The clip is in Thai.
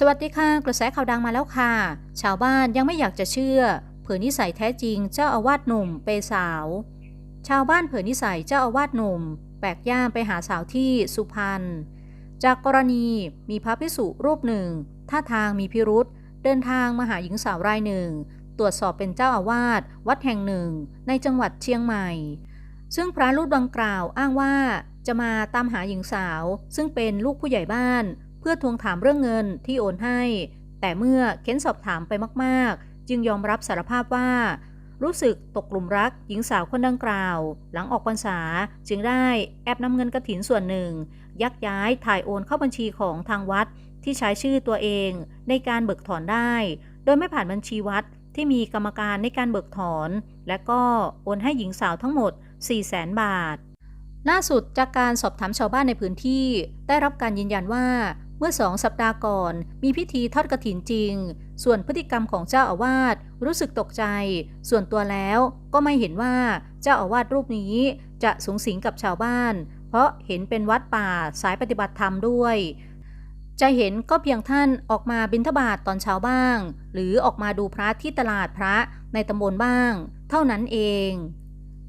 สวัสดีค่ะ กระแสข่าวดังมาแล้วค่ะ ชาวบ้านยังไม่อยากจะเชื่อ เผยนิสัยแท้จริงเจ้าอาวาสหนุ่มเปสาว ชาวบ้านเผยนิสัยเจ้าอาวาสหนุ่ม แปลกย่ามไปหาสาวที่สุพรรณ จากกรณีมีพระภิกษุรูปหนึ่ง ท่าทางมีพิรุษเดินทางมาหาหญิงสาวรายหนึ่ง ตรวจสอบเป็นเจ้าอาวาสวัดแห่งหนึ่ง ในจังหวัดเชียงใหม่ ซึ่งพระรูปดังกล่าวอ้างว่าจะมาตามหาหญิงสาว ซึ่งเป็นลูกผู้ใหญ่บ้าน พื่อทวงถามเรื่องเงินที่โอนให้ แต่เมื่อเค้นสอบถามไปมากๆ จึงยอมรับสารภาพว่า รู้สึกตกกลุ่มรักหญิงสาวคนดังกล่าว หลังออกพรรษาจึงได้แอบนำเงินกระถินส่วนหนึ่ง ยักย้ายถ่ายโอนเข้าบัญชีของทางวัดที่ใช้ชื่อตัวเองในการเบิกถอนได้ โดยไม่ผ่านบัญชีวัดที่มีกรรมการในการเบิกถอน และก็โอนให้หญิงสาวทั้งหมด 4 0 0แสนบาทล่าสุดจากการสอบถามชาวบ้านในพื้นที่ ได้รับการยืนยันว่า เมื่อสองสัปดาห์ก่อน มีพิธีทอดกระถินจริง ส่วนพฤติกรรมของเจ้าอาวาสรู้สึกตกใจ ส่วนตัวแล้วก็ไม่เห็นว่าเจ้าอาวาสรูปนี้จะสูงสิงกับชาวบ้าน เพราะเห็นเป็นวัดป่าสายปฏิบัติธรรมด้วย จะเห็นก็เพียงท่านออกมาบิณฑบาตตอนเช้าบ้าง หรือออกมาดูพระที่ตลาดพระในตำบลบ้าง เท่านั้นเอง